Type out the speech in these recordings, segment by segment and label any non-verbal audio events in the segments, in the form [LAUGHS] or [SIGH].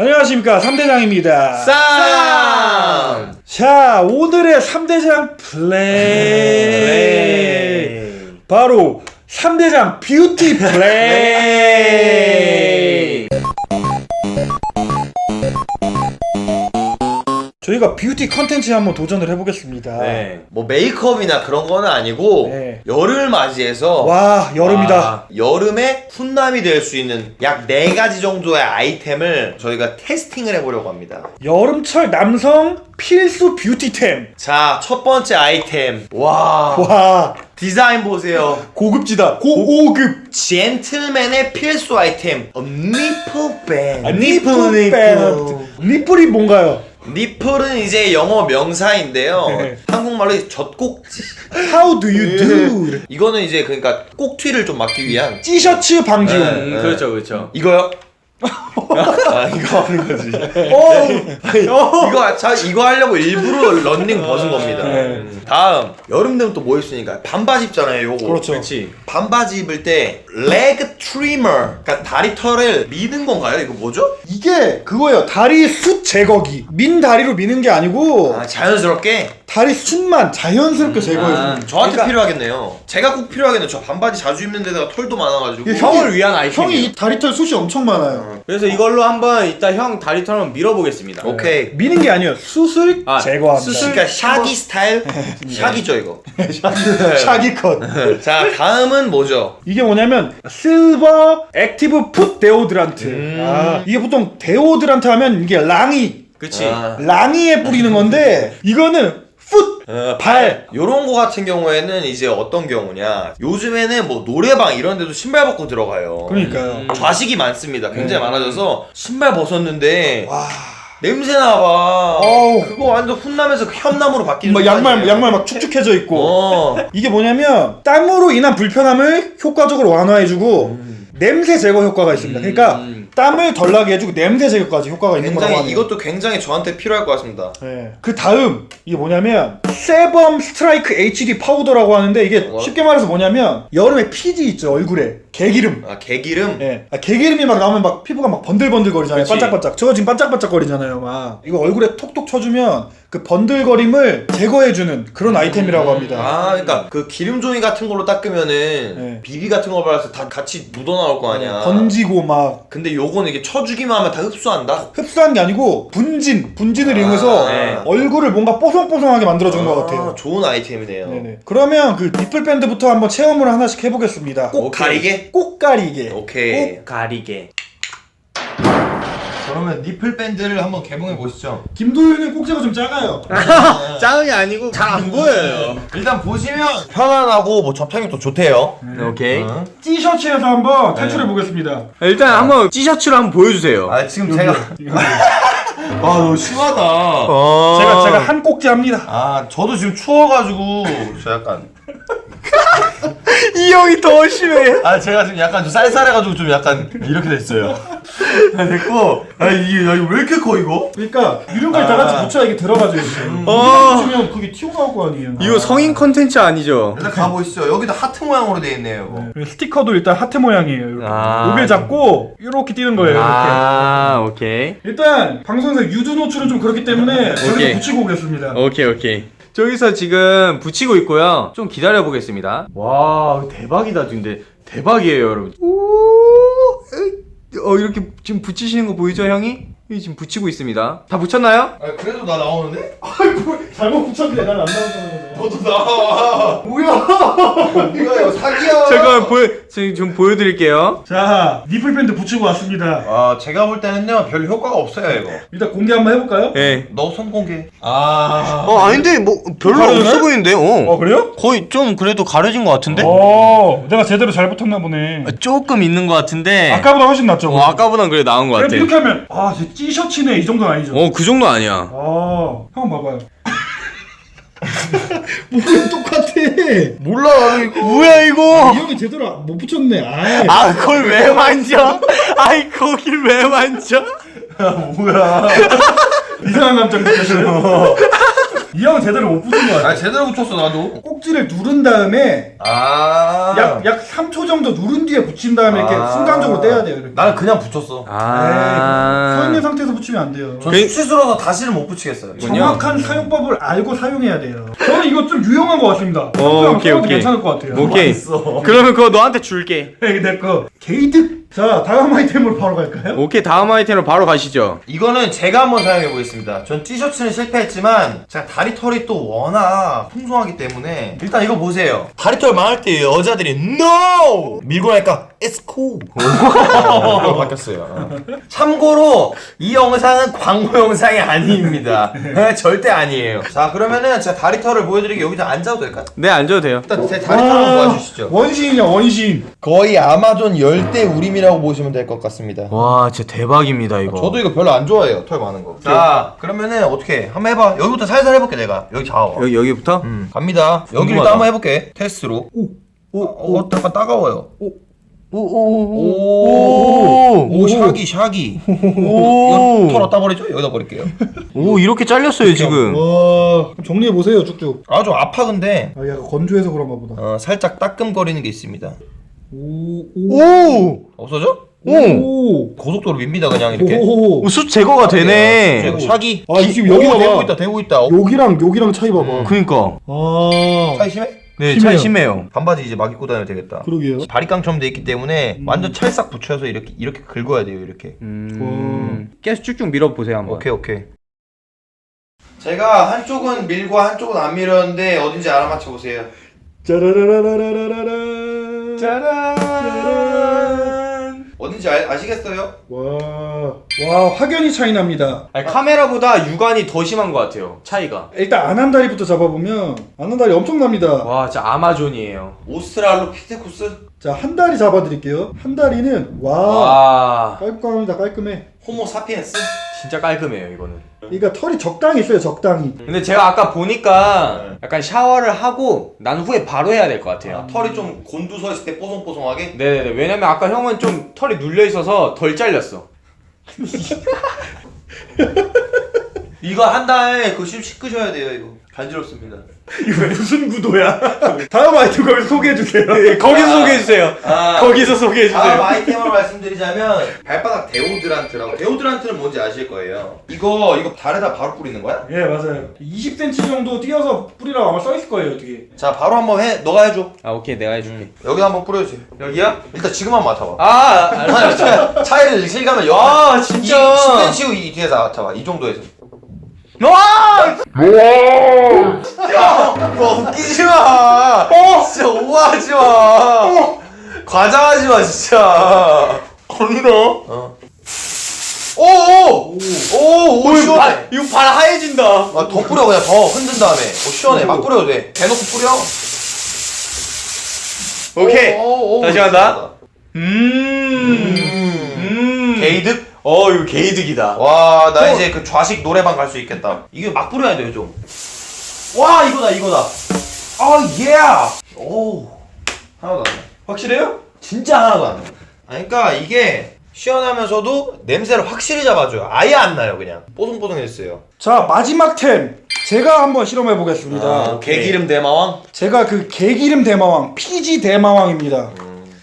안녕하십니까 삼대장입니다. 쌈! 자 오늘의 삼대장 플레이 바로 삼대장 뷰티 플레이. 저희가 뷰티 컨텐츠에 한번 도전을 해보겠습니다. 네. 뭐 메이크업이나 그런 거는 아니고 네. 여름을 맞이해서 와 여름이다. 아, 여름에 훈남이 될 수 있는 약 네 가지 정도의 아이템을 저희가 테스팅을 해보려고 합니다. 여름철 남성 필수 뷰티템. 자, 첫 번째 아이템. 와. 와 디자인 보세요. 고급지다. 고고급. 젠틀맨의 필수 아이템. Band. 아, 니플 밴드. 니플이 뭔가요? 니플은 이제 영어 명사인데요. 네. 한국말로 젖꼭지. [LAUGHS] How do you do? 이거는 이제 그러니까 꼭튀를 좀 막기 위한 티셔츠 방지용. 네. 음, 그렇죠, 그렇죠. 이거요? 아 이거 하는 거지. 어. 이거 자 이거 하려고 일부러 런닝 벗은 겁니다. 네. 음. 다음 여름 되면 또뭐 있으니까 반바지 입잖아요. 요거. 그렇죠. 그렇지. 반바지 입을 때 레그 트리머, 그러니까 다리 털을 미는 건가요? 이거 뭐죠? 이게 그거예요. 다리 숱 제거기. 민 다리로 미는 게 아니고 아 자연스럽게 다리 숱만 자연스럽게 제거해 아, 주는. 저한테 그러니까- 필요하겠네요. 제가 꼭 필요하겠네요. 저 반바지 자주 입는 데다가 털도 많아가지고. 이게 형을 위한 아이템이에요. 형이 이 다리털 숱이 엄청 많아요. 그래서 이걸로 한번 이따 형 다리털 한번 밀어보겠습니다. 오케이. 미는 게 아니에요. 숱을 아, 제거합니다. 숱을- 그러니까 샤기 스타일 [LAUGHS] 샤기죠 이거. 샤기 컷. [LAUGHS] 자 다음은 뭐죠? 이게 뭐냐면 실버 액티브 풋 데오드란트. 음. 아, 이게 보통 데오드란트 하면 이게 랑이 그치. 아. 랑이에 뿌리는 건데 이거는 풋 어, 발. 요런 거 같은 경우에는 이제 어떤 경우냐 요즘에는 뭐 노래방 이런 데도 신발 벗고 들어가요 그러니까요. 음. 좌식이 많습니다 굉장히 네. 많아져서 신발 벗었는데 와. 냄새 나봐 어우. 그거 완전 훈남에서 현남으로 바뀌는 막 거 양말 아니에요? 양말 막 축축해져 있고. 어. 이게 뭐냐면 땀으로 인한 불편함을 효과적으로 완화해주고 냄새 제거 효과가 있습니다. 그러니까 음. 땀을 덜 나게 해주고 냄새 제거까지 효과가 있는 거라고 굉장히 하네요. 이것도 굉장히 저한테 필요할 것 같습니다 네. 그 다음 이게 뭐냐면 세범 스트라이크 HD 파우더라고 하는데 이게 뭐야? 쉽게 말해서 뭐냐면 여름에 피지 있죠 얼굴에 개기름. 아 개기름 예. 아, 개기름이 막 나오면 막 피부가 막 번들번들거리잖아요. 그치. 반짝반짝. 저거 지금 반짝반짝거리잖아요. 막 이거 얼굴에 톡톡 쳐주면 그 번들거림을 제거해주는 그런 아이템이라고 합니다. 아 그러니까 그 기름 종이 같은 걸로 닦으면은 네. 비비 같은 거 발라서 다 같이 묻어 나올 거 아니야 번지고 막 근데 요거 는 이게 쳐주기만 하면 다 흡수한다 흡수한 게 아니고 분진, 분진을 아, 이용해서 네. 얼굴을 뭔가 뽀송뽀송하게 만들어준 것 아, 같아요. 좋은 아이템이네요. 네네. 그러면 그 니플 밴드부터 한번 체험을 하나씩 해보겠습니다. 꼭 가리게? 꼭 가리게. 오케이. 가리게. 그러면 니플 밴드를 한번 개봉해 보시죠. 김도윤은 꼭지가 좀 작아요. [LAUGHS] 작은 게 아니고 잘 안 보여요. 일단 보시면 편안하고 뭐 접착이 또 좋대요. 오케이. 어? 티셔츠에서 한번 탈출해 보겠습니다. 일단 한번 티셔츠를 한번 보여주세요. 아 지금 제가 아 [LAUGHS] 너무 심하다. 어. 제가 제가 한 꼭지 합니다. 아 저도 지금 추워가지고 저 약간 이 형이 더 심해. 아 제가 지금 약간 좀 쌀쌀해가지고 좀 약간 이렇게 됐어요. 아, 됐고 아 이게 야, 이거 왜 이렇게 커 이거? 그러니까 유령까지 다 같이 붙여야 이게 들어가죠 이렇게. 어. 붙이면 그게 튀어나올 거 아니에요. 이거 성인 컨텐츠 아니죠? 일단 가보시죠. 여기도 하트 모양으로 돼 있네요. 이거. 그리고 스티커도 일단 하트 모양이에요. 이렇게. 아. 잡고 이렇게 띄는 거예요. 이렇게. 아, 오케이. 일단 방송에서 유두 노출은 좀 그렇기 때문에. 여기 붙이고 오겠습니다. 오케이, 오케이. 저기서 지금 붙이고 있고요. 좀 기다려 보겠습니다. 와, 대박이다, 근데 대박이에요, 여러분. 오, 으, 어 이렇게 지금 붙이시는 거 보이죠, 형이? 이 지금 붙이고 있습니다. 다 붙였나요? 아 그래도 나 나오는데? 잘못 붙였는데 난 안 나오잖아요. 너도 나와. 뭐야? 이거 이거 사기야. 잠깐만 보여, 지금 좀 보여드릴게요. 자, 니플 밴드 붙이고 왔습니다. 아 제가 볼 때는요 별 효과가 없어요 이거. 일단 공개 한번 해볼까요? 예. 너 손 공개. 아. 어 아닌데 뭐 별로 가려져요? 없어 보이는데 어. 어 그래요? 거의 좀 그래도 가려진 것 같은데 어, 내가 제대로 잘 붙었나 보네. 조금 있는 것 같은데 아까보다 훨씬 낫죠. 어, 아까보단 그래 나은 것 그럼 같아 이렇게 하면 아, 제 티셔츠네 이 정도는 아니죠. 어 그 정도 아니야 아, 형 봐봐요. [LAUGHS] 뭐야 똑같아. 몰라 이거. 뭐야 이거 이 형이 제대로 못 붙였네. 아이. 아 그걸 왜 만져 아이 거길 왜 만져 뭐야. [LAUGHS] 이상한 감정 느꼈어요. 이 형은 제대로 못 붙은 거 같아. 아 제대로 붙였어 나도. 꼭지를 누른 다음에 아. 약, 약 3초 정도 누른 뒤에 붙인 다음에 이렇게 아. 순간적으로 떼야 돼요. 이렇게. 나는 그냥 붙였어. 아. 서 있는 상태에서 붙이면 안 돼요. 전 그- 수치스러워서 다시는 못 붙이겠어요. 정확한 사용법을 알고 사용해야 돼요. 저는 이거 좀 유용한 것 같습니다. 어, 오케이, 오케이. 괜찮을 것 같아요. 오케이. 맛있어. 그러면 그거 너한테 줄게. [LAUGHS] 네, 내 거. 게이득. 자, 다음 아이템으로 바로 갈까요? 오케이 다음 아이템으로 바로 가시죠. 이거는 제가 한번 사용해 보겠습니다. 전 티셔츠는 실패했지만 제가 다리 털이 또 워낙 풍성하기 때문에 일단 이거 보세요. 다리 털 많을 때 여자들이 NO 밀고 나니까 It's cool. 어, 바뀌었어요. 어. 참고로 이 영상은 광고 영상이 아닙니다. 절대 아니에요. 자 그러면은 제가 다리 털을 보여드리기 여기서 앉아도 될까요? 네 앉아도 돼요. 일단 제 다리 털 한번 보여주시죠. 원시인이야, 원시인. 거의 아마존 열대 우림이라고 보시면 될 것 같습니다. 와 진짜 대박입니다 이거. 저도 이거 별로 안 좋아해요 털 많은 거. 자 그러면은 어떻게 한번 해봐. 여기부터 살살 해볼게 내가. 여기 잡아. 여기 여기부터. 음, 갑니다. 여기 궁금하다. 일단 한번 해볼게. 테스트로. 오, 오, 오, 약간 따가워요. 오, 오, 오, 샤기, 샤기. 털어 따버리죠? 여기다 버릴게요. 오 이렇게 잘렸어요 지금. 와, 정리해 보세요, 쭉쭉. 아, 좀 아파 근데. 아, 약간 건조해서 그런가 보다. 어, 살짝 따끔거리는 게 있습니다. 오, 오, 오. 없어져? 오. 오, 고속도로 밉니다 그냥 이렇게. 오. 오, 수 제거가 되네. 이거 샤기. 아, 기- 지금 여기 오, 봐봐. 되고 있다, 되고 있다. 어, 여기랑 여기랑 차이 봐봐. 그니까. 아, 차이 심해? 네 심해요. 차이 심해요. 반바지 이제 막 입고 다녀도 되겠다. 그러게요. 바리깡처럼 돼 있기 때문에 완전 찰싹 붙여서 이렇게 이렇게 긁어야 돼요 이렇게. 음. 계속 쭉쭉 밀어 보세요 한번. 오케이 오케이. 제가 한쪽은 밀고 한쪽은 안 밀었는데 어딘지 알아맞혀 보세요. 짜라라라라라라라. 짜란. 어딘지 아, 아시겠어요? 와, 와, 확연히 차이 납니다. 아니, 카메라보다 육안이 더 심한 것 같아요. 차이가. 일단 안한다리부터 잡아보면 안한다리 엄청납니다. 와 진짜 아마존이에요. 오스트랄로피테쿠스 자, 한 다리 잡아드릴게요. 한 다리는 와, 와 깔끔합니다. 깔끔해. 호모 사피엔스. 진짜 깔끔해요 이거는. 그러니까 털이 적당히 있어요. 적당히. 근데 제가 아까 보니까 약간 샤워를 하고 난 후에 바로 해야 될 것 같아요. 털이 좀 곤두서 있을 때 뽀송뽀송하게. 네네네. 왜냐면 아까 형은 좀 털이 눌려 있어서 덜 잘렸어. [LAUGHS] 이거 한 다음에 그거 좀 씻으셔야 돼요 이거. 간지럽습니다. [LAUGHS] 이거 무슨 구도야? [LAUGHS] 다음 아이템 거기서 소개해 주세요. 거기서 소개해 주세요. 아, 거기서 소개해 다음 주세요. 아이템으로 말씀드리자면 발바닥 데오드란트라고 데오드란트는 뭔지 아실 거예요. 이거 이거 발에다 바로 뿌리는 거야? 예, 맞아요. 20cm 정도 띄어서 뿌리라고 아마 써 있을 거예요, 어떻게. 자 바로 한번 해. 너가 해줘. 아 오케이 내가 해줄게. 여기 한번 뿌려주세요. 여기야? 일단 지금 한번 맡아봐. 아 알았어. 차, 차이를 실감을 여. 아 진짜. 10cm 이 뒤에서 맡아봐. 이 정도에서. 와! 야, 뭐 웃기지 마. 어, 진짜 오버하지 마. 과장하지 마, 진짜. 건너. 어. 오, 오, 오, 오, 시원해. 발, 이거 발 하얘진다. 아, 더 뿌려 그냥 더 흔든 다음에. 오, 시원해. 막 뿌려도 돼. 대놓고 뿌려. 오케이. 오, 오, 오, 다시 간다. 시원하다. 음. 음. 게이득? 어 이거 게이득이다. 와, 나 이제 그 좌식 노래방 갈 수 있겠다. 이게 막 뿌려야 돼요, 좀. 와, 이거다, 이거다. 아, 예. 오, 하나도 안 나. 확실해요? 진짜 하나도 안 나. 아니, 그러니까 이게 시원하면서도 냄새를 확실히 잡아줘요. 아예 안 나요, 그냥. 뽀송뽀송했어요. 자, 마지막 템. 제가 한번 실험해 보겠습니다. 아, 개기름 대마왕? 제가 그 개기름 대마왕, 피지 대마왕입니다.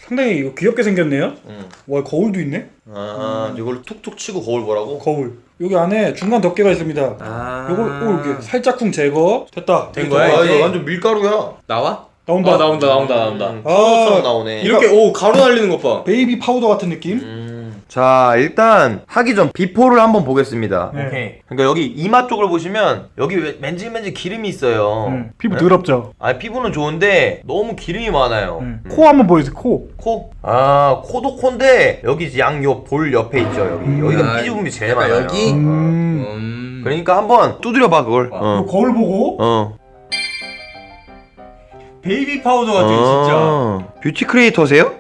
상당히 이거 귀엽게 생겼네요. 응. 와, 거울도 있네. 아, 이걸 툭툭 치고 거울 보라고? 거울. 여기 안에 중간 덮개가 있습니다. 아. 요걸 오 이렇게 살짝쿵 제거. 됐다. 된 거야. 아, 이제? 이거 완전 밀가루야. 나와? 나온다. 어, 나온다 나온다 나온다. 음, 아, 파우더처럼 나오네. 이렇게 오 가루 날리는 것 봐. 베이비 파우더 같은 느낌. 음. 자, 일단 하기 전 비포를 한번 보겠습니다. 네. 오케이. 그러니까 여기 이마 쪽을 보시면 여기 왜- 맨질맨질 기름이 있어요. 음, 피부 네? 더럽죠. 아 피부는 좋은데 너무 기름이 많아요. 음. 코 한번 보여주세요. 코. 코? 아 코도 코인데 여기 양옆 볼 옆에 있죠 여기 여기가 아, 피부분이 제일 약간 많아요. 여기? 어. 음. 음. 그러니까 한번 두드려 봐 그걸. 아. 어. 요 거울 보고 어. 베이비 파우더 같아 어. 뷰티 크리에이터세요?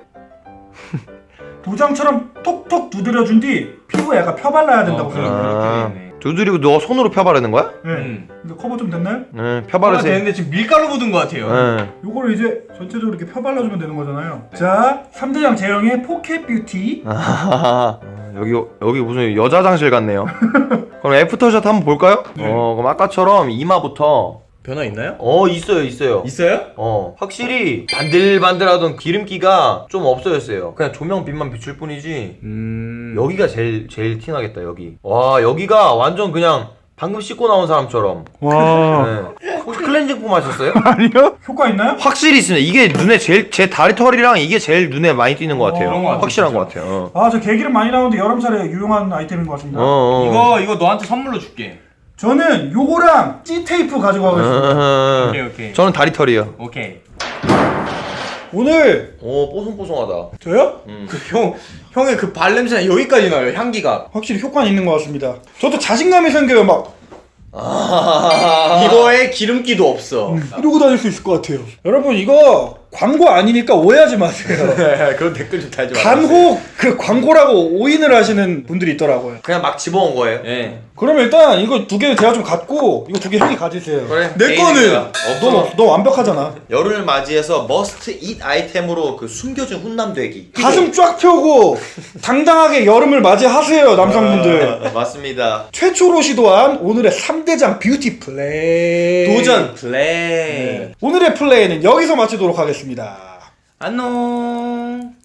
도장처럼 톡톡 두드려준 뒤 피부에 약간 펴발라야 된다고 어, 생각해요. 그래. 아. 그렇게 돼 있네. 두드리고 너 손으로 펴바르는 거야? 네. 음. 근데 커버 좀 됐나요? 네, 아, 펴바르세요. 되는데 지금 밀가루 묻은 것 같아요. 네. 요거를 이제 전체적으로 이렇게 펴발라주면 되는 거잖아요. 자, 3대장 제형의 포켓 뷰티. 아, [LAUGHS] 여기 여기 무슨 여자 장실 같네요. [LAUGHS] 그럼 애프터샷 한번 볼까요? 어, 그럼 아까처럼 이마부터 변화 있나요? 어 있어요 있어요 있어요? 어 확실히 반들반들하던 기름기가 좀 없어졌어요 그냥 조명빛만 비출 뿐이지 음. 여기가 제일 제일 티나겠다 여기 와 여기가 완전 그냥 방금 씻고 나온 사람처럼 와 네. 혹시 클렌징 폼 하셨어요? [LAUGHS] 아니요? 효과 있나요? 확실히 있습니다 이게 눈에 제일 제 다리 털이랑 이게 제일 눈에 많이 띄는 것 같아요 그런 것 같아요, 확실한. 것 같아요 어. 아 저 개기름 많이 나오는데 여름철에 유용한 아이템인 것 같습니다 어, 어. 이거 이거 너한테 선물로 줄게. 저는 요거랑 찌 테이프 가지고 가겠습니다 어. 오케이 오케이. 저는 다리 털이요 오케이. 오늘 오 뽀송뽀송하다 저요? 그 형 형의 그 발 냄새가 여기까지 나요. 향기가. 확실히 효과는 있는 것 같습니다 저도 자신감이 생겨요 막 이거에 기름기도 없어. 이러고 다닐 수 있을 것 같아요 여러분 이거 광고 아니니까 오해하지 마세요. [LAUGHS] 그런 댓글 좀 달지 마. 간혹 그 광고라고 오인을 하시는 분들이 있더라고요. 그냥 막 집어온 거예요? 예. 그러면 일단 이거 두 개 제가 좀 갖고 이거 두 개 형이 가지세요. 그래 내 거는! 너, 너 완벽하잖아. 여름을 맞이해서 머스트 잇 아이템으로 그 숨겨진 훈남되기. 가슴 쫙 펴고 당당하게 여름을 맞이하세요 남성분들. 아, 맞습니다. 최초로 시도한 오늘의 3대장 뷰티 플레이 도전 플레이. 오늘의 플레이는 여기서 마치도록 하겠습니다 안녕.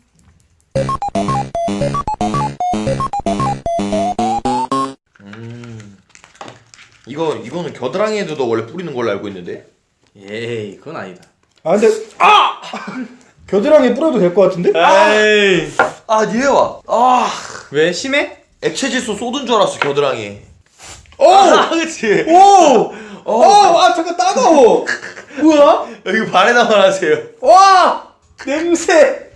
이거 이거는 겨드랑이에도 원래 뿌리는 걸로 알고 있는데 에이 그건 아니다. 아 근데 아! [LAUGHS] 겨드랑이에 뿌려도 될 것 같은데? 에이. 아 니에와 아 왜 심해? 액체 질소 쏟은 줄 알았어 겨드랑이 오! 아 [LAUGHS] 그치 오! 어! 아 잠깐 따가워 뭐야? 여기 발에다만 하세요 와! 냄새